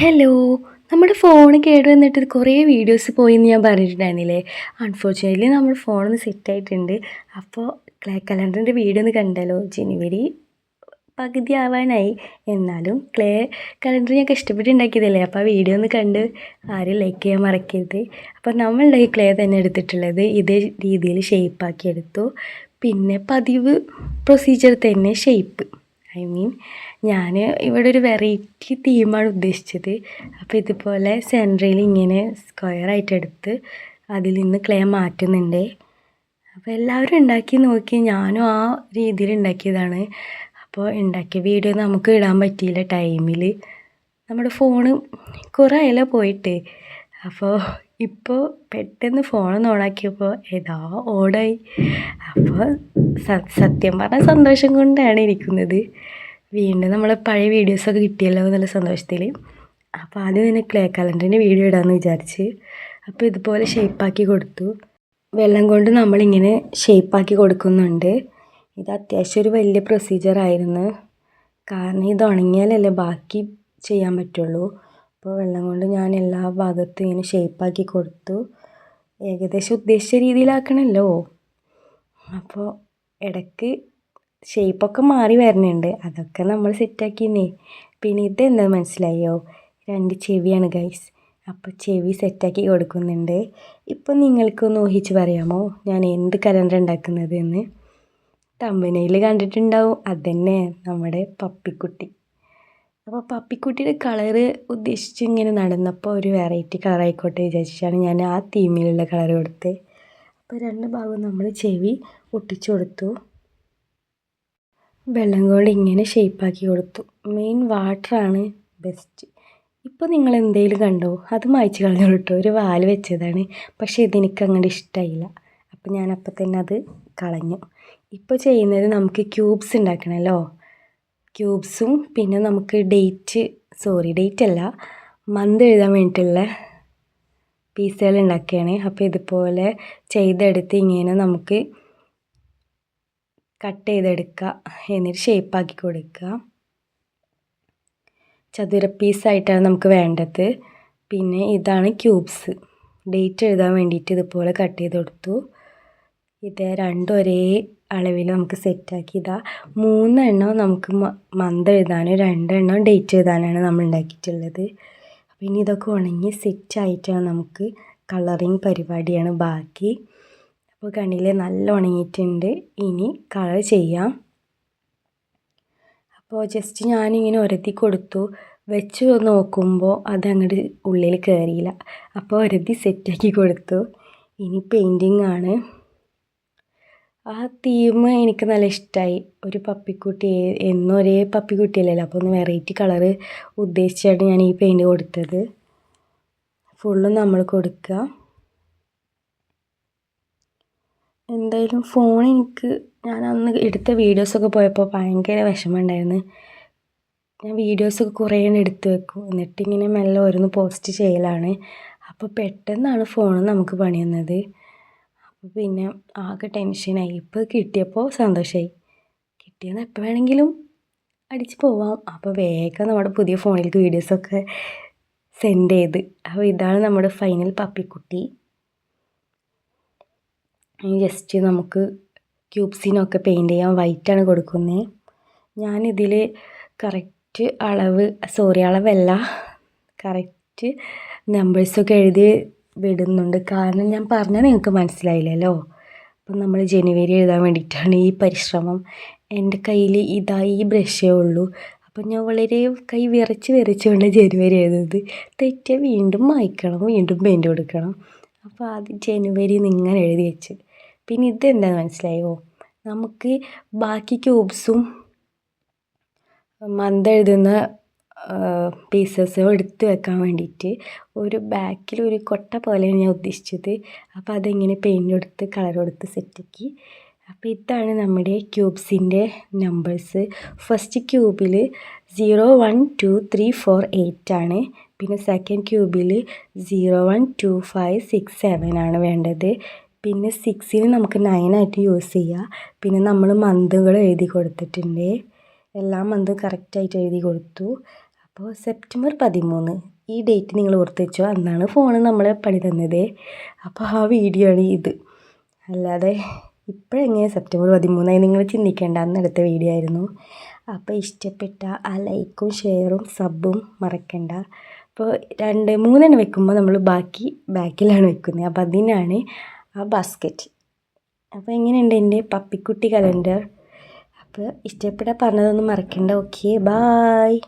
Hello നമ്മുടെ phone കേട് വന്നിട്ട് കുറേ വീഡിയോസ് പോയി എന്ന് ഞാൻ പറഞ്ഞിട്ടുണ്ടായിരുന്നില്ലേ? അൺഫോർച്യുനേറ്റ്ലി നമ്മുടെ ഫോണൊന്ന് സെറ്റായിട്ടുണ്ട് അപ്പോൾ ക്ലേ കലണ്ടറിന്റെ വീഡിയോ ഒന്ന് കണ്ടല്ലോ. ജനുവരി പകുതി ആവാനായി. എന്നാലും ക്ലേ കലണ്ടർ ഞങ്ങൾക്ക് ഇഷ്ടപ്പെട്ട് ഉണ്ടാക്കിയതല്ലേ അപ്പോൾ ആ വീഡിയോ ഒന്ന് കണ്ട് ആരും ലൈക്ക് ചെയ്യാൻ മറക്കരുത്. അപ്പോൾ നമ്മളുടെ ഈ ക്ലേ തന്നെ എടുത്തിട്ടുള്ളത് ഇതേ രീതിയിൽ ഷേപ്പാക്കി എടുത്തു. പിന്നെ പതിവ് പ്രൊസീജിയർ തന്നെ ഷേപ്പ് ഐ മീൻ ഞാൻ ഇവിടെ ഒരു വെറൈറ്റി തീമാണ് ഉദ്ദേശിച്ചത്. അപ്പോൾ ഇതുപോലെ സെന്ററിൽ ഇങ്ങനെ സ്ക്വയറായിട്ട് എടുത്ത് അതിൽ നിന്ന് ക്ലേ മാറ്റുന്നുണ്ട്. അപ്പോൾ എല്ലാവരും ഉണ്ടാക്കി നോക്കി. ഞാനും ആ രീതിയിൽ ഉണ്ടാക്കിയതാണ്. അപ്പോൾ ഉണ്ടാക്കിയ വീഡിയോ നമുക്ക് ഇടാൻ പറ്റിയില്ല ടൈമിൽ നമ്മുടെ ഫോണ് കുറേ ആയല്ലോ പോയിട്ട്. അപ്പോൾ ഇപ്പോൾ പെട്ടെന്ന് ഫോണൊന്ന് ഓണാക്കിയപ്പോൾ ഏതാ ഓടായി അപ്പോൾ സത്യം പറഞ്ഞ സന്തോഷം കൊണ്ടാണ് ഇരിക്കുന്നത്. വീണ്ടും നമ്മളെ പഴയ വീഡിയോസൊക്കെ കിട്ടിയല്ലോ എന്നുള്ള സന്തോഷത്തിൽ അപ്പോൾ ആദ്യം തന്നെ ക്ലേ കലണ്ടറിന്റെ വീഡിയോ ഇടാമെന്ന് വിചാരിച്ച്. അപ്പോൾ ഇതുപോലെ ഷേപ്പാക്കി കൊടുത്തു. വെള്ളം കൊണ്ട് നമ്മളിങ്ങനെ ഷേപ്പാക്കി കൊടുക്കുന്നുണ്ട്. ഇത് അത്യാവശ്യം ഒരു വലിയ പ്രൊസീജിയർ ആയിരുന്നു. കാരണം ഇത് ഉണങ്ങിയാലല്ലേ ബാക്കി ചെയ്യാൻ പറ്റുള്ളൂ. അപ്പോൾ വെള്ളം കൊണ്ട് ഞാൻ എല്ലാ ഭാഗത്തും ഇങ്ങനെ ഷേപ്പാക്കി കൊടുത്തു. ഏകദേശം ഉദ്ദേശിച്ച രീതിയിലാക്കണല്ലോ. അപ്പോൾ ഇടയ്ക്ക് ഷേപ്പൊക്കെ മാറി വരുന്നുണ്ട്. അതൊക്കെ നമ്മൾ സെറ്റാക്കിന്നേ പിന്നെ ഇതെന്താ മനസ്സിലായോ? രണ്ട് ചെവിയാണ് ഗൈസ് അപ്പോൾ ചെവി സെറ്റാക്കി കൊടുക്കുന്നുണ്ട്. ഇപ്പം നിങ്ങൾക്കൊന്ന് ഊഹിച്ച് പറയാമോ? ഞാൻ എന്ത് കലണ്ടർ ഉണ്ടാക്കുന്നത് എന്ന്? തമ്പനയിൽ കണ്ടിട്ടുണ്ടാവും. അതന്നെ നമ്മുടെ പപ്പിക്കുട്ടി. അപ്പോൾ പപ്പിക്കുട്ടിയുടെ കളറ് ഉദ്ദേശിച്ച് ഇങ്ങനെ നടന്നപ്പോൾ ഒരു വെറൈറ്റി കളർ ആയിക്കോട്ടെ വിചാരിച്ചാണ് ഞാൻ ആ തീമിലുള്ള കളർ കൊടുത്തത് അപ്പോൾ രണ്ട് ഭാഗവും നമ്മൾ ചെവി ഒട്ടിച്ചു കൊടുത്തു. വെള്ളം കൊണ്ട് ഇങ്ങനെ ഷേപ്പാക്കി കൊടുത്തു. മെയിൻ വാട്ടറാണ് ബെസ്റ്റ് ഇപ്പോൾ നിങ്ങൾ എന്തെങ്കിലും കണ്ടോ? അത് മായ്ച്ച് കളഞ്ഞോളൂ കേട്ടോ ഒരു വാൽ വെച്ചതാണ്. പക്ഷേ ഇതെനിക്ക് അങ്ങോട്ട് ഇഷ്ടമായില്ല അപ്പോൾ ഞാൻ തന്നെ അത് കളഞ്ഞു. ഇപ്പോൾ ചെയ്യുന്നത് നമുക്ക് ക്യൂബ്സ് ഉണ്ടാക്കണമല്ലോ ക്യൂബ്സും പിന്നെ നമുക്ക് ഡേറ്റ് സോറി ഡേറ്റ് അല്ല മന്ത് എഴുതാൻ വേണ്ടിയിട്ടുള്ള പീസുകൾ ഉണ്ടാക്കുകയാണ്. അപ്പോൾ ഇതുപോലെ ചെയ്തെടുത്ത് ഇങ്ങനെ നമുക്ക് കട്ട് ചെയ്തെടുക്കുക എന്നിട്ട് ഷേപ്പാക്കി കൊടുക്കുക ചതുര പീസായിട്ടാണ് നമുക്ക് വേണ്ടത്. പിന്നെ ഇതാണ് ക്യൂബ്സ് ഡേറ്റ് എഴുതാൻ വേണ്ടിയിട്ട് ഇതുപോലെ കട്ട് ചെയ്ത് കൊടുത്തു. ഇത് രണ്ടും ഒരേ അളവിൽ നമുക്ക് സെറ്റാക്കി ഇതാ മൂന്നെണ്ണം നമുക്ക് മന്ത് എഴുതാനും രണ്ടെണ്ണം ഡേറ്റ് എഴുതാനാണ് നമ്മൾ ഉണ്ടാക്കിയിട്ടുള്ളത്. അപ്പോൾ ഇനി ഇതൊക്കെ ഉണങ്ങി സെറ്റായിട്ടാണ് നമുക്ക് കളറിങ് പരിപാടിയാണ് ബാക്കി. അപ്പോൾ കണ്ണിൽ നല്ല ഉണങ്ങിയിട്ടുണ്ട്. ഇനി കളർ ചെയ്യാം. അപ്പോൾ ജസ്റ്റ് ഞാനിങ്ങനെ ഒരത്തി കൊടുത്തു. വെച്ച് നോക്കുമ്പോൾ അതങ്ങോട്ട് ഉള്ളിൽ കയറിയില്ല അപ്പോൾ ഒരതി സെറ്റാക്കി കൊടുത്തു. ഇനി പെയിന്റിങ് ആണ്. ആ തീം എനിക്ക് നല്ല ഇഷ്ടമായി ഒരു പപ്പിക്കുട്ടി എന്നും ഒരേ പപ്പിക്കുട്ടിയല്ലല്ലോ. അപ്പോൾ ഒന്ന് വെറൈറ്റി കളറ് ഉദ്ദേശിച്ചാണ് ഞാൻ ഈ പെയിന്റ് കൊടുത്തത്. ഫുള്ളും നമ്മൾ കൊടുക്കുക എന്തായാലും ഫോൺ എനിക്ക് ഞാൻ അന്ന് എടുത്ത വീഡിയോസൊക്കെ പോയപ്പോൾ ഭയങ്കര വിഷമമുണ്ടായിരുന്നു. ഞാൻ വീഡിയോസൊക്കെ കുറേ എടുത്ത് വെക്കും. എന്നിട്ടിങ്ങനെ മെല്ലെ ഓരോന്ന് പോസ്റ്റ് ചെയ്യലാണ്. അപ്പോൾ പെട്ടെന്നാണ് ഫോൺ നമുക്ക് പണി തന്നത് അപ്പോൾ പിന്നെ ആകെ ടെൻഷനായി ഇപ്പോൾ കിട്ടിയപ്പോൾ സന്തോഷമായി കിട്ടിയെന്ന് എപ്പോൾ വേണമെങ്കിലും അടിച്ച് പോവാം. അപ്പോൾ വേഗം നമ്മുടെ പുതിയ ഫോണിലേക്ക് വീഡിയോസൊക്കെ സെൻഡ് ചെയ്ത്. അപ്പോൾ ഇതാണ് നമ്മുടെ ഫൈനൽ പപ്പിക്കുട്ടി. ജസ്റ്റ് നമുക്ക് ക്യൂബ്സിനൊക്കെ പെയിന്റ് ചെയ്യാൻ വൈറ്റാണ് കൊടുക്കുന്നത് ഞാനിതിൽ കറക്റ്റ് അളവ് സോറി അളവല്ല. കറക്റ്റ് നമ്പേഴ്സൊക്കെ എഴുതി വിടുന്നുണ്ട്. കാരണം ഞാൻ പറഞ്ഞാൽ നിങ്ങൾക്ക് മനസ്സിലായില്ലല്ലോ. അപ്പം നമ്മൾ ജനുവരി എഴുതാൻ വേണ്ടിയിട്ടാണ് ഈ പരിശ്രമം. എന്റെ കയ്യിൽ ഇതാ ഈ ബ്രഷേ ഉള്ളൂ. അപ്പം ഞാൻ വളരെ കൈ വിറച്ച് വിറച്ചുകൊണ്ട് ജനുവരി എഴുതുന്നത്. തെറ്റിയാൽ വീണ്ടും മായ്ക്കണം വീണ്ടും പെയിന്റ് കൊടുക്കണം. അപ്പോൾ അത് ജനുവരി ഇങ്ങനെ എഴുതി വെച്ച്. പിന്നെ ഇതെന്താണെന്ന് മനസ്സിലായോ? നമുക്ക് ബാക്കി ക്യൂബ്സും മന്ത് എഴുതുന്ന പീസസും എടുത്ത് വെക്കാൻ വേണ്ടിയിട്ട് ഒരു ബാക്കിൽ ഒരു കൊട്ട പോലെയാണ് ഞാൻ ഉദ്ദേശിച്ചത്. അപ്പോൾ അതെങ്ങനെ പെയിന്റ് കൊടുത്ത് കളർ കൊടുത്ത് സെറ്റാക്കി അപ്പോൾ ഇതാണ് നമ്മുടെ ക്യൂബ്സിന്റെ numbers first ക്യൂബിൽ zero one two three four eight ആണ്. പിന്നെ second ക്യൂബിൽ zero one two five six seven ആണ് വേണ്ടത്. പിന്നെ സിക്സിന് നമുക്ക് നയനായിട്ട് യൂസ് ചെയ്യാം. പിന്നെ നമ്മൾ മന്തുകൾ എഴുതി കൊടുത്തിട്ടുണ്ട്. എല്ലാ മന്തും കറക്റ്റായിട്ട് എഴുതി കൊടുത്തു. അപ്പോൾ സെപ്റ്റംബർ പതിമൂന്ന് ഈ ഡേറ്റ് നിങ്ങൾ ഓർത്ത് വെച്ചോ. അന്നാണ് ഫോൺ നമ്മൾ പണി തന്നത്. അപ്പോൾ ആ വീഡിയോ ആണ് ഇത്. അല്ലാതെ ഇപ്പോഴെങ്ങനെ സെപ്റ്റംബർ പതിമൂന്നായി നിങ്ങൾ ചിന്തിക്കേണ്ട. അന്നെടുത്ത വീഡിയോ ആയിരുന്നു. അപ്പോൾ ഇഷ്ടപ്പെട്ട ആ ലൈക്കും ഷെയറും സബും മറക്കണ്ട. അപ്പോൾ രണ്ട് മൂന്നെണ്ണം വെക്കുമ്പോൾ നമ്മൾ ബാക്കി ബാക്കിലാണ് വെക്കുന്നത്. അപ്പോൾ അതിനാണ് ആ ബാസ്ക്കറ്റ് അപ്പോൾ എങ്ങനെയുണ്ട് എന്റെ പപ്പിക്കുട്ടി കലണ്ടർ അപ്പോൾ ഇഷ്ടപ്പെട്ട പറഞ്ഞതൊന്നും മറക്കണ്ട. Okay bye